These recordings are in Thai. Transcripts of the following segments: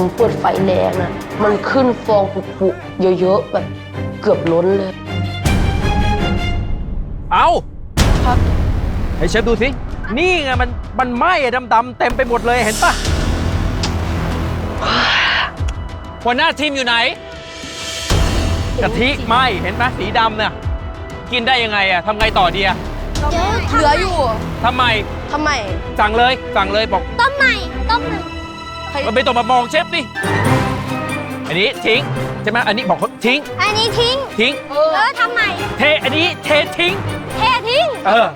ผมเปิดไฟแรงนะมันขึ้นฟองปุๆเยอะๆแบบเกือบล้นเลยเอาครับให้เชฟดูสิ นี่ไงมันมันไหม้อะดำๆเต็มไปหมดเลยเห็นปะหัวหน้าทีมอยู่ไหนกะทิไหม้เห็นไหมสีดำเนี่ยกินได้ยังไงอะทำไงต่อดีอะเหลืออยู่ทำไมทำไมสั่งเลยสั่งเลยบอกต้มใหม่ต้มหนึ่ง มันไม่ต้องมามองเชฟดิอันนี้ทิ้งใช่ไหมอันนี้บอกเขาทิ้ง อันนี้ทิ้ง ทิ้งเออเออทำใหม่ เทอันนี้เททิ้ง เททิ้ง เออ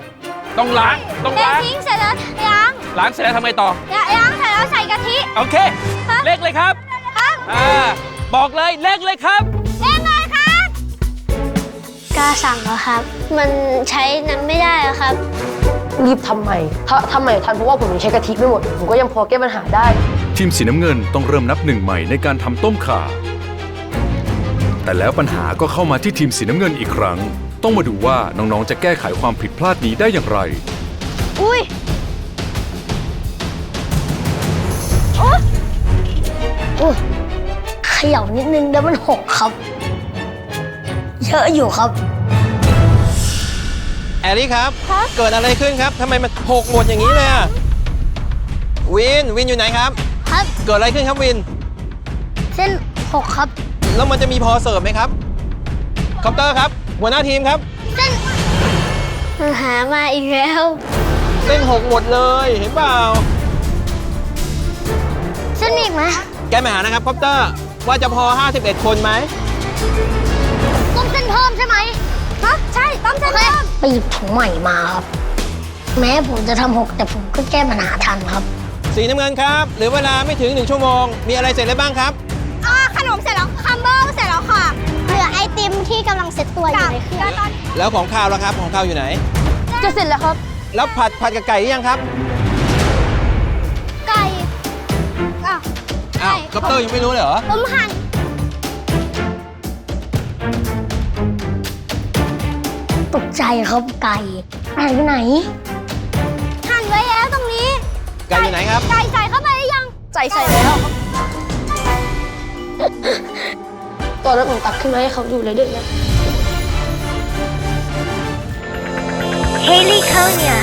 ต้องล้าง ต้องเทล้าง ทิ้งเสร็จแล้วล้างล้างเสร็จแล้วทำไงต่อ ล้างเสร็จแล้วใส่กะทิโอเคครับเลขเลยครับครับอ่าบอกเลยเลขเลยครับ เล่นเลยครับกล้าสั่งแล้วครับ มันใช้นั้นไม่ได้แล้วครับ รีบทำใหม่ ถ้าทำใหม่ทันเพราะว่าผมยังใช้กะทิไม่หมด ผมก็ยังพอแก้ปัญหาได้ ทีมสีน้ำเงินต้องเริ่มนับหนึ่งใหม่ในการทำต้มข่า แต่แล้วปัญหาก็เข้ามาที่ทีมสีน้ำเงินอีกครั้ง ต้องมาดูว่าน้องๆจะแก้ไขความผิดพลาดนี้ได้อย่างไร อุ้ยเขย่านิดนึงแล้วมันหกครับ เยอะอยู่ครับ แอลลี่ครับ เกิดอะไรขึ้นครับทำไมมันหกหมดอย่างนี้เลยอะวิน วินอยู่ไหนครับ ครับ เกิดอะไรขึ้นครับวิน เส้นหกครับ แล้วมันจะมีพอเสิร์ฟไหมครับคอปเตอร์ครับ หัวหน้าทีมครับมันหามาอีกแล้ว เส้นหกหมดเลยเห็นเปล่า เส้นมีอีกไหมแกมาหานะครับคอปเตอร์ว่าจะพอ 51 คนไหมต้มเส้นเพิ่มใช่ไหมฮะใช่ต้มเส้นเพิ่มไปหยิบถุงใหม่มาครับ แม้ผมจะทำหกแต่ผมก็แก้ปัญหาทันครับ สีน้ำเงินครับเหรือเวลาไม่ถึง 1 ชั่วโมง มีอะไรเสร็จแล้วบ้างครับอ่าขนมเสร็จแล้วคัมเบิลเสร็จแล้วค่ะ เหลือไอติมที่กำลังเซ็ตตัวอยู่ในเครื่อง แล้วของข้าวล่ะครับ ของข้าวอยู่ไหน จะเสร็จแล้วครับ แล้วผัดผัดกับไก่หรือยังครับไก่อะอ้าวคอปเตอร์ยังไม่รู้เลยเหรอ ผมหั่นตกใจครับไก่หายไปไหน หั่นไว้แล้วตรงนี้ ไก่อยู่ไหนครับ ไก่ใส่เข้าไปหรือยังใส่ใส่แล้ว ตอนนั้นผมตักขึ้นมาให้เขาดูเลยเด็กนะ Haley Konya